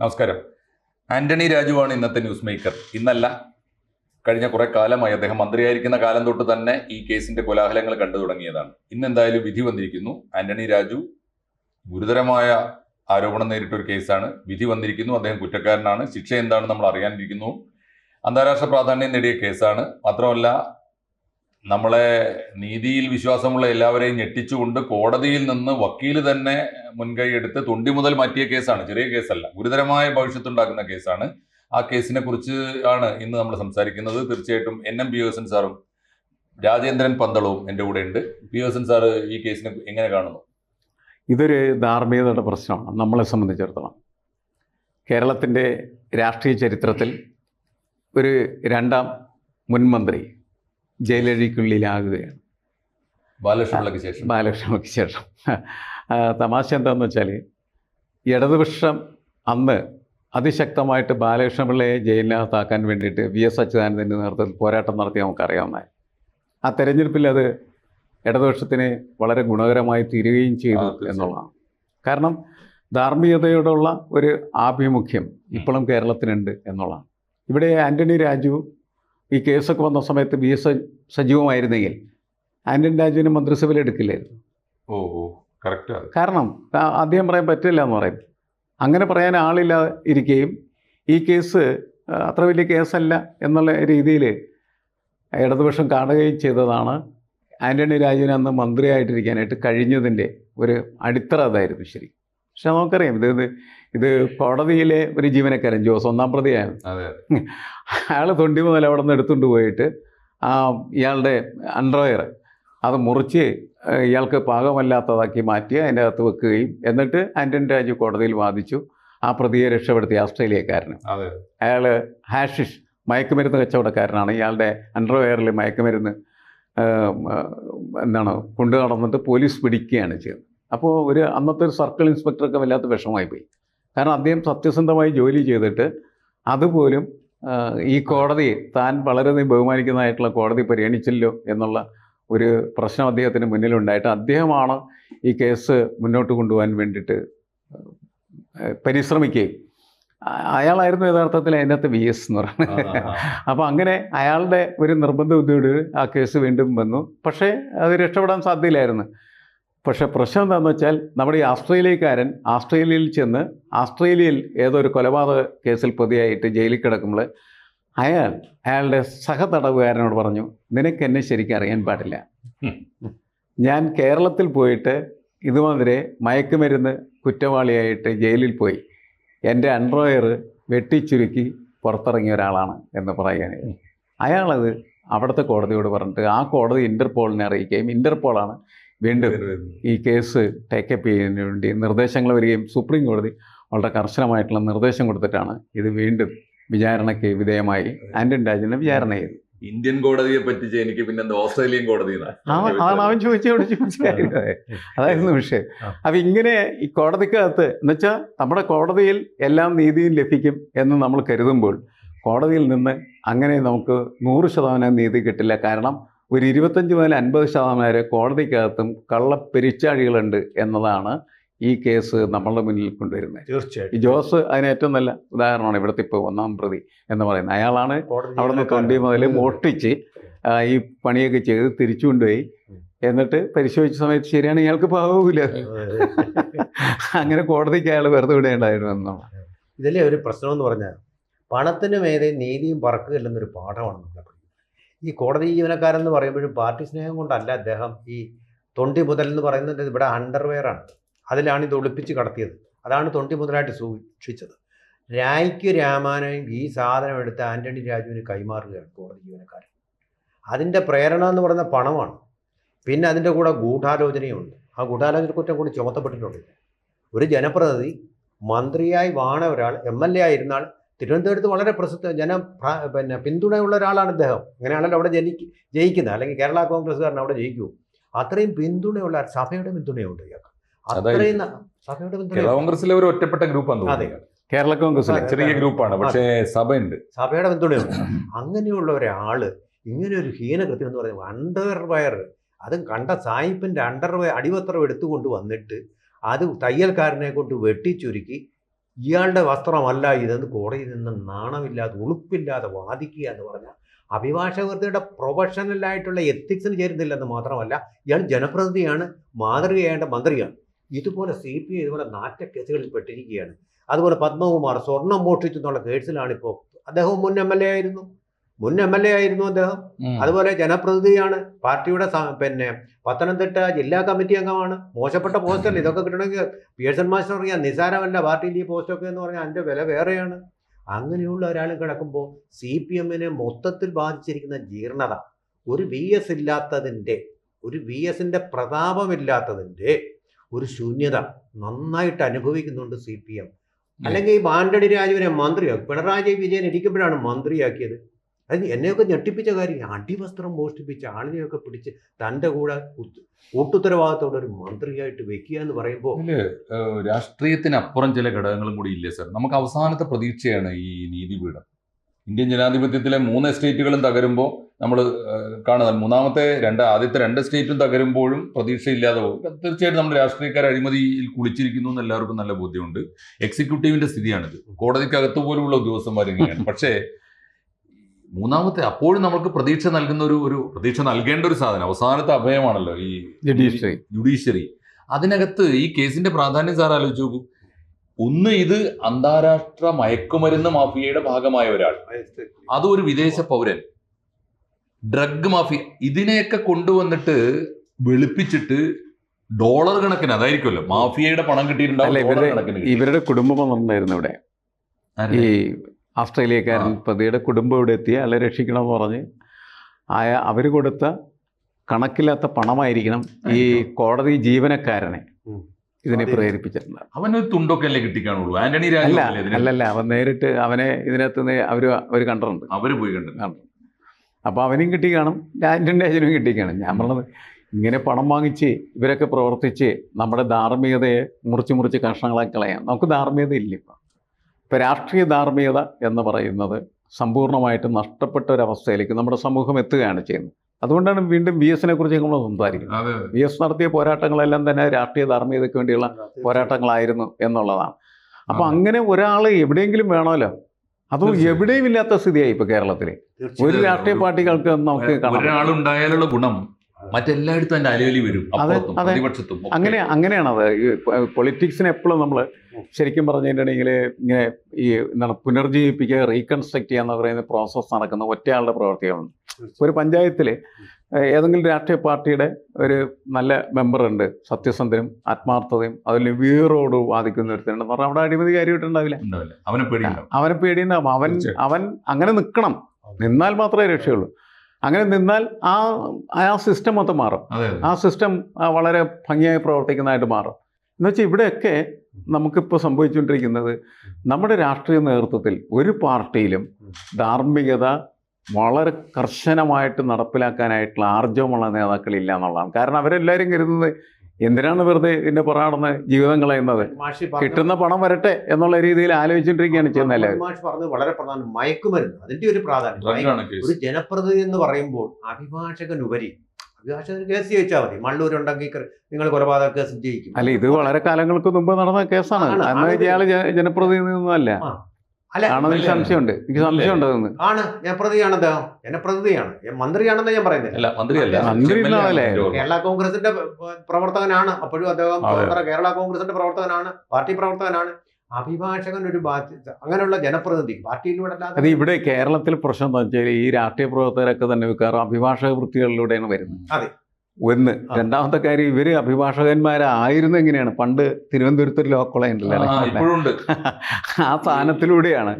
നമസ്കാരം. ആന്റണി രാജുവാണ് ഇന്നത്തെ news maker. ഇന്നല്ല കഴിഞ്ഞ കുറെ കാലമായി അദ്ദേഹം മന്ത്രിയായിരിക്കുന്ന കാലം തൊട്ട് തന്നെ ഈ കേസിന്റെ കോലാഹലങ്ങൾ കണ്ടു തുടങ്ങിയതാണ്. ഇന്ന് എന്തായാലും വിധി വന്നിരിക്കുന്നു. ആന്റണി രാജു ഗുരുതരമായ ആരോപണം നേരിട്ട ഒരു കേസാണ്. വിധി വന്നിരിക്കുന്നു. അദ്ദേഹം കുറ്റക്കാരനാണ്. ശിക്ഷ എന്താണെന്ന് നമ്മൾ അറിയാനിരിക്കുന്നു. അന്താരാഷ്ട്ര പ്രാധാന്യം നേടിയ കേസാണ്. മാത്രമല്ല നമ്മളെ നീതിയിൽ വിശ്വാസമുള്ള എല്ലാവരെയും ഞെട്ടിച്ചുകൊണ്ട് കോടതിയിൽ നിന്ന് വക്കീൽ തന്നെ മുൻകൈ എടുത്ത് തൊണ്ടി മുതൽ മാറ്റിയ കേസാണ്. ചെറിയ കേസല്ല. ഗുരുതരമായ ഭവിഷ്യത്തുണ്ടാക്കുന്ന കേസാണ്. ആ കേസിനെ കുറിച്ച് ആണ് ഇന്ന് നമ്മൾ സംസാരിക്കുന്നത്. തീർച്ചയായിട്ടും എൻ എം പി ഹസൻ സാറും രാജേന്ദ്രൻ പന്തളവും എന്റെ കൂടെ ഉണ്ട്. പി ഹസൻ സാറ് ഈ കേസിനെ എങ്ങനെ കാണുന്നു? ഇതൊരു ധാർമ്മികതയുടെ പ്രശ്നമാണ്. നമ്മളെ സംബന്ധിച്ചിടത്തോളം. കേരളത്തിന്റെ രാഷ്ട്രീയ ചരിത്രത്തിൽ ഒരു രണ്ടാം മുൻമന്ത്രി ജയിലഴിക്കുള്ളിലാകുകയാണ് ബാലകൃഷ്ണപിള്ളയ്ക്ക് ശേഷം. ബാലകൃഷ്ണയ്ക്ക് ശേഷം. തമാശ എന്താണെന്ന് വെച്ചാൽ ഇടതുപക്ഷം അന്ന് അതിശക്തമായിട്ട് ബാലകൃഷ്ണപിള്ളയെ ജയിലിനകത്താക്കാൻ വേണ്ടിയിട്ട് വി എസ് അച്യുതാനന്ദന്റെ നേതൃത്വത്തിൽ പോരാട്ടം നടത്തി നമുക്കറിയാവുന്ന ആ തെരഞ്ഞെടുപ്പിൽ അത് ഇടതുപക്ഷത്തിന് വളരെ ഗുണകരമായി തീരുകയും ചെയ്തു. എന്നുള്ളതാണ്. കാരണം ധാർമ്മികതയോടുള്ള ഒരു ആഭിമുഖ്യം ഇപ്പോഴും കേരളത്തിനുണ്ട് എന്നുള്ളതാണ്. ഇവിടെ ആന്റണി രാജു ഈ കേസൊക്കെ വന്ന സമയത്ത് ബി എസ് സജീവമായിരുന്നെങ്കിൽ ആന്റണി രാജുവിന് മന്ത്രിസഭയിൽ എടുക്കില്ലായിരുന്നു. ഓ ഓ കറക്റ്റ് കാരണം അദ്ദേഹം പറയാൻ പറ്റില്ല എന്ന് പറയും. അങ്ങനെ പറയാൻ ആളില്ല ഇരിക്കുകയും ഈ കേസ് അത്ര വലിയ കേസല്ല എന്നുള്ള രീതിയിൽ ഇടതുപക്ഷം കാണുകയും ചെയ്തതാണ്. ആന്റണി രാജുവിന് അന്ന് മന്ത്രിയായിട്ടിരിക്കാനായിട്ട് കഴിഞ്ഞതിന്റെ ഒരു അടിത്തറ അതായിരുന്നു ശരി. പക്ഷെ നമുക്കറിയാം ഇത് ഇത് കോടതിയിലെ ഒരു ജീവനക്കാരൻ ജോസ് ഒന്നാം പ്രതിയാണ്. അയാൾ തൊണ്ടി മുതൽ അവിടെ നിന്ന് എടുത്തുകൊണ്ട് പോയിട്ട് ആ ഇയാളുടെ അണ്ടർവെയർ അത് മുറിച്ച് ഇയാൾക്ക് പാകമല്ലാത്തതാക്കി മാറ്റി അതിന്റെ അകത്ത് വെക്കുകയും എന്നിട്ട് ആന്റണി രാജു കോടതിയിൽ വാദിച്ചു. ആ പ്രതിയെ രക്ഷപ്പെടുത്തി ആസ്ട്രേലിയക്കാരന്. അയാൾ ഹാഷിഷ് മയക്കുമരുന്ന് കച്ചവടക്കാരനാണ്. ഇയാളുടെ അണ്ടർവെയറിൽ മയക്കുമരുന്ന് എന്താണ് കൊണ്ടു നടന്നിട്ട് പോലീസ് പിടിക്കുകയാണ് ചെയ്തത്. അപ്പോൾ ഒരു അന്നത്തെ ഒരു സർക്കിൾ ഇൻസ്പെക്ടറൊക്കെ വല്ലാത്ത വിഷമമായി പോയി. കാരണം അദ്ദേഹം സത്യസന്ധമായി ജോലി ചെയ്തിട്ട് അതുപോലും ഈ കോടതി താൻ വളരെയധികം ബഹുമാനിക്കുന്നതായിട്ടുള്ള കോടതി പരിഗണിച്ചല്ലോ എന്നുള്ള ഒരു പ്രശ്നം അദ്ദേഹത്തിന് മുന്നിലുണ്ടായിട്ട് അദ്ദേഹമാണ് ഈ കേസ് മുന്നോട്ട് കൊണ്ടുപോകാൻ വേണ്ടിയിട്ട് പരിശ്രമിക്കുകയും. അയാളായിരുന്നു യഥാർത്ഥത്തിൽ അതിനകത്ത് വി എസ് എന്ന് പറയുന്നത്. അപ്പോൾ അങ്ങനെ അയാളുടെ ഒരു നിർബന്ധ ബുദ്ധിയോട് ആ കേസ് വീണ്ടും വന്നു. പക്ഷേ അത് രക്ഷപ്പെടാൻ സാധ്യയില്ലായിരുന്നു പക്ഷേ പ്രശ്നം എന്താണെന്ന് വെച്ചാൽ നമ്മുടെ ഈ ആസ്ട്രേലിയക്കാരൻ ആസ്ട്രേലിയയിൽ ചെന്ന് ആസ്ട്രേലിയയിൽ ഏതൊരു കൊലപാതക കേസിൽ പ്രതിയായിട്ട് ജയിലിൽ കിടക്കുമ്പോൾ അയാൾ അയാളുടെ സഹതടവുകാരനോട് പറഞ്ഞു നിനക്ക് എന്നെ ശരിക്കും അറിയാൻ പാടില്ല. ഞാൻ കേരളത്തിൽ പോയിട്ട് ഇതുമാതിരി മയക്കുമരുന്ന് കുറ്റവാളിയായിട്ട് ജയിലിൽ പോയി. എന്റെ അൺഡ്രോയർ വെട്ടിച്ചുരുക്കി പുറത്തിറങ്ങിയ ഒരാളാണ് എന്ന് പറയുകയാണ്. അയാളത് അവിടുത്തെ കോടതിയോട് പറഞ്ഞിട്ട് ആ കോടതി ഇന്റർപോളിനെ അറിയിക്കുകയും ഇന്റർപോളാണ് വീണ്ടും ഈ കേസ് ടേക്കപ്പ് ചെയ്യുന്നതിന് വേണ്ടി നിർദ്ദേശങ്ങൾ വരികയും സുപ്രീം കോടതി വളരെ കർശനമായിട്ടുള്ള നിർദ്ദേശം കൊടുത്തിട്ടാണ് ഇത് വീണ്ടും വിചാരണയ്ക്ക് വിധേയമായി ആന്റണി രാജിനെ വിചാരണ ചെയ്തു ഇന്ത്യൻ കോടതിയെ പറ്റിച്ച് എനിക്ക് പിന്നെ ഓസ്ട്രേലിയൻ കോടതി അവൻ അതാണ് അവൻ ചോദിച്ചോട് ചോദിച്ച അതായിരുന്നു വിഷയം. അപ്പം ഇങ്ങനെ ഈ കോടതിക്കകത്ത് എന്നുവെച്ചാൽ നമ്മുടെ കോടതിയിൽ എല്ലാം നീതിയും ലഭിക്കും എന്ന് നമ്മൾ കരുതുമ്പോൾ കോടതിയിൽ നിന്ന് അങ്ങനെ നമുക്ക് നൂറ് ശതമാനം നീതി കിട്ടില്ല. കാരണം ഒരു ഇരുപത്തഞ്ച് മുതൽ അൻപത് ശതമാനം വരെ കോടതിക്കകത്തും കള്ളപ്പെരിച്ചാഴികളുണ്ട് എന്നതാണ് ഈ കേസ് നമ്മളുടെ മുന്നിൽ കൊണ്ടുവരുന്നത്. ഈ തീർച്ചയായിട്ടും ജോസ് അതിന് ഏറ്റവും നല്ല ഉദാഹരണമാണ് ഇവിടുത്തെ ഇപ്പോൾ ഒന്നാം പ്രതി എന്ന് പറയുന്നത്. അയാളാണ് അവിടെ നിന്ന് തൊണ്ടി മുതൽ മോഷ്ടിച്ച് ഈ പണിയൊക്കെ ചെയ്ത് തിരിച്ചു കൊണ്ടുപോയി. എന്നിട്ട് പരിശോധിച്ച സമയത്ത് ശരിയാണ് ഇയാൾക്ക് പാവമില്ല അങ്ങനെ കോടതിക്ക് അയാൾ വെറുതെ വിടേണ്ടായിരുന്നു എന്നുള്ളത് ഇതിലെ ഒരു പ്രശ്നം എന്ന് പറഞ്ഞാൽ പണത്തിന് മേലെ നീതിയും പറക്കുകയില്ലെന്നൊരു പാഠമാണ് നമ്മളെ ഈ കോടതി ജീവനക്കാരെന്ന് പറയുമ്പോഴും പാർട്ടി സ്നേഹം കൊണ്ടല്ല അദ്ദേഹം ഈ തൊണ്ടി മുതൽ എന്ന് പറയുന്നത് ഇവിടെ അണ്ടർവെയറാണ് അതിലാണ് ഇത് ഒളിപ്പിച്ച് കടത്തിയത്. അതാണ് തൊണ്ടി മുതലായിട്ട് സൂക്ഷിച്ചത്. രായ്ക്ക് രാമാനയും ഈ സാധനം എടുത്ത് ആന്റണി രാജുവിന് കൈമാറുകയാണ് കോടതി ജീവനക്കാരൻ അതിന്റെ പ്രേരണ എന്ന് പറയുന്ന പണമാണ്. പിന്നെ അതിന്റെ കൂടെ ഗൂഢാലോചനയുണ്ട്. ആ ഗൂഢാലോചന കുറ്റം കൂടി ചുമത്തപ്പെട്ടിട്ടുണ്ട്. ഒരു ജനപ്രതിനിധി മന്ത്രിയായി വാണ ഒരാൾ എം എൽ എ ആയിരുന്നാൽ തിരുവനന്തപുരത്ത് വളരെ പ്രസിദ്ധ ജന പിന്നെ പിന്തുണയുള്ള ഒരാളാണ് അദ്ദേഹം. അങ്ങനെയാണല്ലോ അവിടെ ജനിക്ക് ജയിക്കുന്നത്. അല്ലെങ്കിൽ കേരള കോൺഗ്രസ്സുകാരൻ അവിടെ ജയിക്കൂ. അത്രയും പിന്തുണയുള്ള സഭയുടെ പിന്തുണയുണ്ട് ഇയാൾക്ക്. അത്രയും സഭയുടെ പിന്തുണ കോൺഗ്രസിലെ ഒരു ഒറ്റപ്പെട്ട ഗ്രൂപ്പാണ് അതെ. കേരള കോൺഗ്രസ്സിലെ ചെറിയ ഗ്രൂപ്പാണ്. പക്ഷേ സഭയുണ്ട്. സഭയുടെ പിന്തുണയുണ്ട്. അങ്ങനെയുള്ള ഒരാൾ ഇങ്ങനെ ഒരു ഹീനകൃത്യം എന്ന് പറയുന്നത് അണ്ടർവയർ അതും കണ്ട സായിപ്പിന്റെ അണ്ടർവയർ അടിവസ്ത്രം എടുത്തുകൊണ്ട് വന്നിട്ട് അത് തയ്യൽക്കാരനെ കൊണ്ട് വെട്ടിച്ചുരുക്കി ഇയാളുടെ വസ്ത്രമല്ല ഇതെന്ന് കോടതിയിൽ നിന്ന് നാണമില്ലാതെ ഉളുപ്പില്ലാതെ വാദിക്കുക എന്ന് പറഞ്ഞാൽ അഭിഭാഷകരുടെ പ്രൊഫഷണലായിട്ടുള്ള എത്തിക്സിന് ചേരുന്നില്ലെന്ന് മാത്രമല്ല ഇയാൾ ജനപ്രതിനിധിയാണ് മാതൃകയായ മന്ത്രിയാണ്. ഇതുപോലെ സി പി ഐ ഇതുപോലെ നാറ്റ കേസുകളിൽ പെട്ടിരിക്കുകയാണ്. അതുപോലെ പത്മകുമാർ സ്വർണം മോഷ്ടിച്ചു എന്നുള്ള കേസിലാണിപ്പോൾ അദ്ദേഹവും മുൻ എം എൽ എ ആയിരുന്നു. മുൻ എം എൽ എ ആയിരുന്നു അദ്ദേഹം. അതുപോലെ ജനപ്രതിനിധിയാണ്. പാർട്ടിയുടെ പിന്നെ പത്തനംതിട്ട ജില്ലാ കമ്മിറ്റി അംഗമാണ്. മോശപ്പെട്ട പോസ്റ്റല്ല ഇതൊക്കെ കിട്ടണമെങ്കിൽ പിയേഴ്സൺ മാസ്റ്റർ അറിയാം നിസാരമല്ല പാർട്ടിയിൽ ഈ പോസ്റ്റൊക്കെ എന്ന് പറഞ്ഞാൽ അതിന്റെ വില വേറെയാണ്. അങ്ങനെയുള്ള ഒരാൾ കിടക്കുമ്പോൾ സി പി എമ്മിനെ മൊത്തത്തിൽ ബാധിച്ചിരിക്കുന്ന ജീർണത ഒരു വി എസ് ഇല്ലാത്തതിന്റെ ഒരു വി എസിന്റെ പ്രതാപമില്ലാത്തതിന്റെ ഒരു ശൂന്യത നന്നായിട്ട് അനുഭവിക്കുന്നുണ്ട് സി പി എം. അല്ലെങ്കിൽ ഈ മാൻഡടി രാജുവിനെ മന്ത്രിയാക്കി പിണറായി വിജയൻ ഇരിക്കുമ്പോഴാണ് മന്ത്രിയാക്കിയത്. അത് എന്നെയൊക്കെ ഞെട്ടിപ്പിച്ച കാര്യം അടിവസ്ത്രം മോഷ്ടിപ്പിച്ച ആളിനെയൊക്കെ പിടിച്ച് തന്റെ കൂടെ കൂട്ടുത്തരവാദിത്തോടെ ഒരു മന്ത്രിയായിട്ട് വെക്കുക എന്ന് പറയുമ്പോൾ രാഷ്ട്രീയത്തിനപ്പുറം ചില ഘടകങ്ങളും കൂടി ഇല്ലേ സാർ? നമുക്ക് അവസാനത്തെ പ്രതീക്ഷയാണ് ഈ നീതിപീഠം. ഇന്ത്യൻ ജനാധിപത്യത്തിലെ മൂന്ന് എസ്റ്റേറ്റുകളും തകരുമ്പോൾ നമ്മൾ കാണുന്നത് മൂന്നാമത്തെ രണ്ട് ആദ്യത്തെ രണ്ട് സ്റ്റേറ്റും തകരുമ്പോഴും പ്രതീക്ഷയില്ലാതെ പോകും. തീർച്ചയായിട്ടും നമ്മുടെ രാഷ്ട്രീയക്കാർ അഴിമതിയിൽ കുളിച്ചിരിക്കുന്നു എന്ന് എല്ലാവർക്കും നല്ല ബോധ്യമുണ്ട്. എക്സിക്യൂട്ടീവിന്റെ സ്ഥിതിയാണിത്. കോടതിക്കകത്ത് പോലുള്ള ഉദ്യോഗസ്ഥന്മാർ ഇങ്ങനെയാണ് പക്ഷേ മൂന്നാമത്തെ അപ്പോഴും നമുക്ക് പ്രതീക്ഷ നൽകുന്ന ഒരു ഒരു പ്രതീക്ഷ നൽകേണ്ട ഒരു സാധനം അവസാനത്തെ അഭയമാണല്ലോ ഈ ജുഡീഷ്യറി. ജുഡീഷ്യറി. അതിനകത്ത് ഈ കേസിന്റെ പ്രാധാന്യം സാർ ആലോചിച്ച് നോക്കൂ. ഒന്ന് ഇത് അന്താരാഷ്ട്ര മയക്കുമരുന്ന് മാഫിയയുടെ ഭാഗമായ ഒരാൾ. അത് ഒരു വിദേശ പൗരൻ. Drug mafia. ഇതിനെയൊക്കെ കൊണ്ടുവന്നിട്ട് വെളുപ്പിച്ചിട്ട് ഡോളർ കണക്കിന് അതായിരിക്കുമല്ലോ മാഫിയയുടെ പണം കിട്ടിയിട്ടുണ്ടാവും ഇവരുടെ. കുടുംബം വന്നായിരുന്നു ഇവിടെ. ഈ ആസ്ട്രേലിയക്കാരൻ പ്രതിയുടെ കുടുംബം ഇവിടെ എത്തി അയാളെ രക്ഷിക്കണമെന്ന് പറഞ്ഞ് ആയ അവർ കൊടുത്ത കണക്കില്ലാത്ത പണമായിരിക്കണം ഈ കോടതി ജീവനക്കാരനെ ഇതിനെ പ്രേരിപ്പിച്ചിട്ടുണ്ട് അവനൊരു തുണ്ടൊക്കെ അല്ലേ കിട്ടിക്കാണുള്ളൂ? ആന്റണി അല്ല അല്ലേ? അല്ലല്ല അവൻ നേരിട്ട് അവനെ ഇതിനകത്ത് അവർ അവർ കണ്ടിട്ടുണ്ട്. അവർ പോയി കണ്ടു അപ്പോൾ അവനും കിട്ടി കാണും ആന്റണി രാജനും കിട്ടി കാണും ഞാൻ പറഞ്ഞത് ഇങ്ങനെ പണം വാങ്ങിച്ച് ഇവരൊക്കെ പ്രവർത്തിച്ച് നമ്മുടെ ധാർമ്മികതയെ മുറിച്ച് മുറിച്ച് കഷ്ണങ്ങളാക്കി കളയാം. നമുക്ക് ധാർമ്മികത ഇല്ല ഇപ്പം. ഇപ്പം രാഷ്ട്രീയ ധാർമ്മികത എന്ന് പറയുന്നത് സമ്പൂർണമായിട്ടും നഷ്ടപ്പെട്ട ഒരവസ്ഥയിലേക്ക് നമ്മുടെ സമൂഹം എത്തുകയാണ് ചെയ്യുന്നത്. അതുകൊണ്ടാണ് വീണ്ടും ബി എസിനെ കുറിച്ച് നമ്മൾ സംസാരിക്കുന്നത്. ബി എസ് നടത്തിയ പോരാട്ടങ്ങളെല്ലാം തന്നെ രാഷ്ട്രീയ ധാർമ്മികതയ്ക്ക് വേണ്ടിയുള്ള പോരാട്ടങ്ങളായിരുന്നു എന്നുള്ളതാണ്. അപ്പോൾ അങ്ങനെ ഒരാൾ എവിടെയെങ്കിലും വേണമല്ലോ. അതും എവിടെയും ഇല്ലാത്ത സ്ഥിതിയായി ഇപ്പോൾ കേരളത്തിൽ ഒരു രാഷ്ട്രീയ പാർട്ടികൾക്ക് നമുക്ക് ഒരാളുണ്ടായാലുള്ള ഗുണം മറ്റെല്ലായിടത്തും അതിന്റെ അലവലി വരും അതെ, അതെ. പ്രതിപക്ഷത്തും അങ്ങനെ അങ്ങനെ അങ്ങനെയാണത് പൊളിറ്റിക്സിന് എപ്പോഴും നമ്മൾ ശരിക്കും പറഞ്ഞിട്ടുണ്ടെങ്കിൽ ഇങ്ങനെ ഈ എന്താണ് പുനർജീവിപ്പിക്കുക റീകൺസ്ട്രക്ട് ചെയ്യുക എന്ന് പറയുന്ന പ്രോസസ്സ് നടക്കുന്ന ഒറ്റയാളുടെ പ്രവർത്തികളുണ്ട്. ഒരു പഞ്ചായത്തിൽ ഏതെങ്കിലും രാഷ്ട്രീയ പാർട്ടിയുടെ ഒരു നല്ല മെമ്പറുണ്ട് സത്യസന്ധനും ആത്മാർത്ഥതയും അതിൽ വീറോട് വാദിക്കുന്ന ഒരുത്തനുണ്ടെന്ന് പറഞ്ഞാൽ അവിടെ അഴിമതി കാര്യമായിട്ടുണ്ടാവില്ല. അവനെ പേടിയുണ്ടാവും. അവനെ പേടിയുണ്ടാവും. അവൻ. അവൻ അങ്ങനെ നിൽക്കണം നിന്നാൽ മാത്രമേ രക്ഷയുള്ളൂ. അങ്ങനെ നിന്നാൽ ആ ആ സിസ്റ്റം മൊത്തം മാറും. ആ സിസ്റ്റം വളരെ ഭംഗിയായി പ്രവർത്തിക്കുന്നതായിട്ട് മാറും. എന്ന് വെച്ചാൽ ഇവിടെയൊക്കെ നമുക്കിപ്പോൾ സംഭവിച്ചുകൊണ്ടിരിക്കുന്നത് നമ്മുടെ രാഷ്ട്രീയ നേതൃത്വത്തിൽ ഒരു പാർട്ടിയിലും ധാർമ്മികത വളരെ കർശനമായിട്ട് നടപ്പിലാക്കാനായിട്ടുള്ള ആർജവമുള്ള നേതാക്കളില്ല എന്നുള്ളതാണ്. കാരണം അവരെല്ലാവരും കരുതുന്നത് എന്തിനാണ് വെറുതെ ഇതിന്റെ പുറകടന്ന് ജീവിതം കളയുന്നത്? കിട്ടുന്ന പണം വരട്ടെ എന്നുള്ള രീതിയിൽ ആലോചിച്ചുകൊണ്ടിരിക്കുകയാണ് ചെയ്യുന്നത് മാഷ് പറഞ്ഞത് വളരെ പ്രധാനം. മയക്കുമരുന്ന് അതിന്റെ ഒരു പ്രാധാന്യം. ഒരു ജനപ്രതിനിധി എന്ന് പറയുമ്പോൾ അഭിഭാഷകനുപരി അഭിഭാഷകൻ കേസ് ജയിച്ചാൽ മതി. മള്ളൂരുണ്ടെങ്കിൽ നിങ്ങൾ കൊലപാതക കേസ് ജയിക്കും. അല്ല ഇത് വളരെ കാലങ്ങൾക്ക് മുമ്പ് നടന്ന കേസാണ്. അന്ന്. ഇയാൾ ജനപ്രതിനിധി ഒന്നും അല്ല അല്ല സംശയമുണ്ട്. എനിക്ക് സംശയമുണ്ട് ആണ്. ഞാൻ പ്രതിയാണ് അദ്ദേഹം. എന്നെ പ്രതിയാണ് മന്ത്രിയാണെന്ന് ഞാൻ പറയുന്നത് അല്ല മന്ത്രിയല്ല. മന്ത്രി എന്നാണല്ലേ? കേരള കോൺഗ്രസിന്റെ പ്രവർത്തകനാണ്. അപ്പോഴും അദ്ദേഹം സ്വതന്ത്ര കേരള കോൺഗ്രസിന്റെ പ്രവർത്തകനാണ്. പാർട്ടി പ്രവർത്തകനാണ്. അഭിഭാഷകൻ ഒരു ബാധ്യത അങ്ങനെയുള്ള ജനപ്രതിനിധി. പാർട്ടിയിലൂടെ അത് ഇവിടെ കേരളത്തിൽ പ്രശ്നം എന്താ വെച്ചാൽ ഈ രാഷ്ട്രീയ പ്രവർത്തകരൊക്കെ തന്നെ മിക്കവാറും അഭിഭാഷക വൃത്തികളിലൂടെയാണ് വരുന്നത്. അതെ. ഒന്ന് രണ്ടാമത്തെ കാര്യം ഇവർ അഭിഭാഷകന്മാരായിരുന്നു എങ്ങനെയാണ് പണ്ട് തിരുവനന്തപുരത്ത് ലോ കോളേജ് ആ, സ്ഥാനത്തിലൂടെയാണ്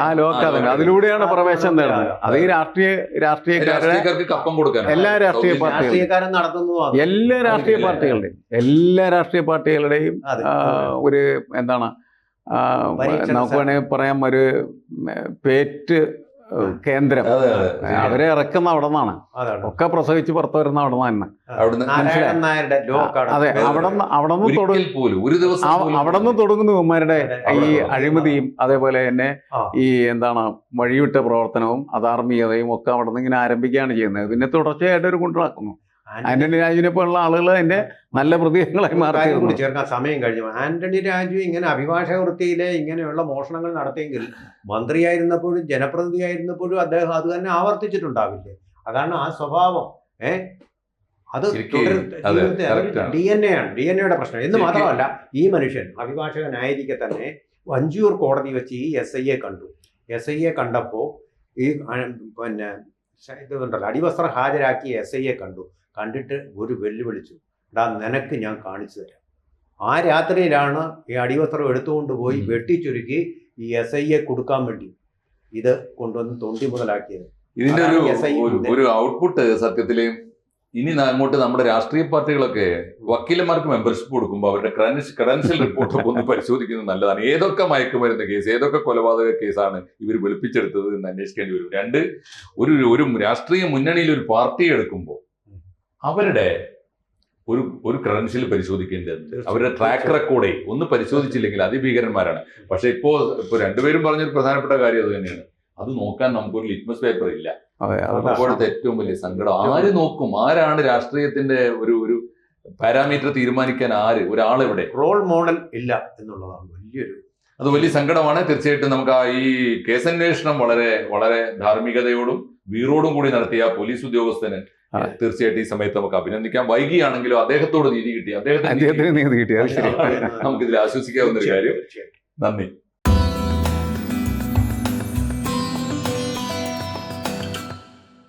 ആ ലോ അക്കാദമി അതിലൂടെയാണ് പ്രവേശനം നേടുന്നത് അത് ഈ രാഷ്ട്രീയ രാഷ്ട്രീയക്കാരുടെ എല്ലാ രാഷ്ട്രീയ പാർട്ടികളും എല്ലാ രാഷ്ട്രീയ? പാർട്ടികളുടെയും എല്ലാ രാഷ്ട്രീയ പാർട്ടികളുടെയും ഒരു എന്താണ് നമുക്ക് വേണമെങ്കിൽ പറയാം ഒരു പേറ്റ് കേന്ദ്രം. അവരെ ഇറക്കുന്ന അവിടെ നിന്നാണ് ഒക്കെ പ്രസവിച്ച് പുറത്തു വരുന്ന അവിടെ നിന്ന് അതെ അവിടെ നിന്ന് അവിടെ നിന്ന് തുടങ്ങി അവിടെ നിന്ന് തുടങ്ങുന്നു ഇവന്മാരുടെ ഈ അഴിമതിയും അതേപോലെ തന്നെ ഈ എന്താണ് വഴിവിട്ട പ്രവർത്തനവും അധാർമികതയും ഒക്കെ അവിടെ നിന്ന് ഇങ്ങനെ ആരംഭിക്കുകയാണ് ചെയ്യുന്നത്. പിന്നെ തുടർച്ചയായിട്ട് ഒരു കൊണ്ടുനടക്കുന്നു ആന്റണി രാജുവിനെ പോലുള്ള ആളുകൾ അതിന്റെ നല്ല പ്രതികളായി മാറി ചേർക്കാൻ സമയം കഴിഞ്ഞു. ആന്റണി രാജു ഇങ്ങനെ അഭിഭാഷക വൃത്തിയിലെ ഇങ്ങനെയുള്ള മോഷണങ്ങൾ നടത്തിയെങ്കിൽ മന്ത്രിയായിരുന്നപ്പോഴും ജനപ്രതിനിധിയായിരുന്നപ്പോഴും അദ്ദേഹം അത് തന്നെ ആവർത്തിച്ചിട്ടുണ്ടാവില്ലേ? കാരണം ആ സ്വഭാവം. ഏ? അത്. ഡി എൻ എ ആണ്. ഡി എൻ എയുടെ പ്രശ്നം. എന്ന് മാത്രമല്ല ഈ മനുഷ്യൻ അഭിഭാഷകനായിരിക്കെ തന്നെ വഞ്ചിയൂർ കോടതി വെച്ച് ഈ എസ് ഐയെ കണ്ടു. എസ് ഐയെ കണ്ടപ്പോൾ ഈ പിന്നെ ഇത് അടിവസ്ത്രം ഹാജരാക്കി എസ് ഐയെ കണ്ടു. കണ്ടിട്ട് ഒരു വെല്ലുവിളിച്ചു. എടാ നിനക്ക് ഞാൻ കാണിച്ചു തരാം. ആ രാത്രിയിലാണ് ഈ അടിവസ്ത്രം എടുത്തുകൊണ്ട് പോയി. വെട്ടിച്ചുരുക്കി ഈ എസ് ഐയെ കൊടുക്കാൻ വേണ്ടി ഇത് കൊണ്ടുവന്ന് തൊണ്ടി മുതലാക്കിയത്. ഇതിന്റെ ഒരു ഒരു- ഔട്ട്പുട്ട് സത്യത്തിൽ ഇനി അങ്ങോട്ട് നമ്മുടെ രാഷ്ട്രീയ പാർട്ടികളൊക്കെ വക്കീലന്മാർക്ക് മെമ്പർഷിപ്പ് കൊടുക്കുമ്പോൾ അവരുടെ ക്രെഡൻഷ്യൽ റിപ്പോർട്ടൊക്കെ ഒന്ന് പരിശോധിക്കുന്നത് നല്ലതാണ്. ഏതൊക്കെ മയക്കുമരുന്ന് കേസ് ഏതൊക്കെ കൊലപാതക കേസാണ് ഇവർ വെളുപ്പിച്ചെടുത്തത് എന്ന് അന്വേഷിക്കേണ്ടി വരും. രണ്ട് ഒരു ഒരു രാഷ്ട്രീയ മുന്നണിയിൽ ഒരു പാർട്ടി എടുക്കുമ്പോൾ അവരുടെ ഒരു ഒരു ക്രെഡൻഷ്യൽ പരിശോധിക്കേണ്ടതുണ്ട്. അവരുടെ ട്രാക്ക് റെക്കോർഡേ ഒന്ന് പരിശോധിച്ചില്ലെങ്കിൽ അതിഭീകരന്മാരാണ് പക്ഷെ ഇപ്പോ ഇപ്പൊ രണ്ടുപേരും പറഞ്ഞൊരു പ്രധാനപ്പെട്ട കാര്യം അത് തന്നെയാണ്. അത് നോക്കാൻ നമുക്കൊരു ലിറ്റ്മസ് പേപ്പർ ഇല്ല. അപ്പോഴത്തെ ഏറ്റവും വലിയ സങ്കടം. ആര് നോക്കും? ആരാണ് രാഷ്ട്രീയത്തിന്റെ ഒരു ഒരു പാരാമീറ്റർ തീരുമാനിക്കാൻ ആര്? ഒരാളെവിടെ? റോൾ മോഡൽ ഇല്ല എന്നുള്ളതാണ് വലിയൊരു അത് വലിയ സങ്കടമാണ്. തീർച്ചയായിട്ടും നമുക്ക് ആ ഈ കേസന്വേഷണം വളരെ വളരെ ധാർമ്മികതയോടും വീറോടും കൂടി നടത്തിയ പോലീസ് ഉദ്യോഗസ്ഥന്. തീർച്ചയായിട്ടും ഈ സമയത്ത് നമുക്ക് അഭിനന്ദിക്കാം. വൈകിയാണെങ്കിലും അദ്ദേഹത്തോട് നീതി കിട്ടി. അദ്ദേഹത്തിന് നീതി അദ്ദേഹത്തിന് നീതി കിട്ടി. നമുക്കിതിൽ ആശ്വസിക്കാവുന്ന ഒരു കാര്യം. നന്ദി.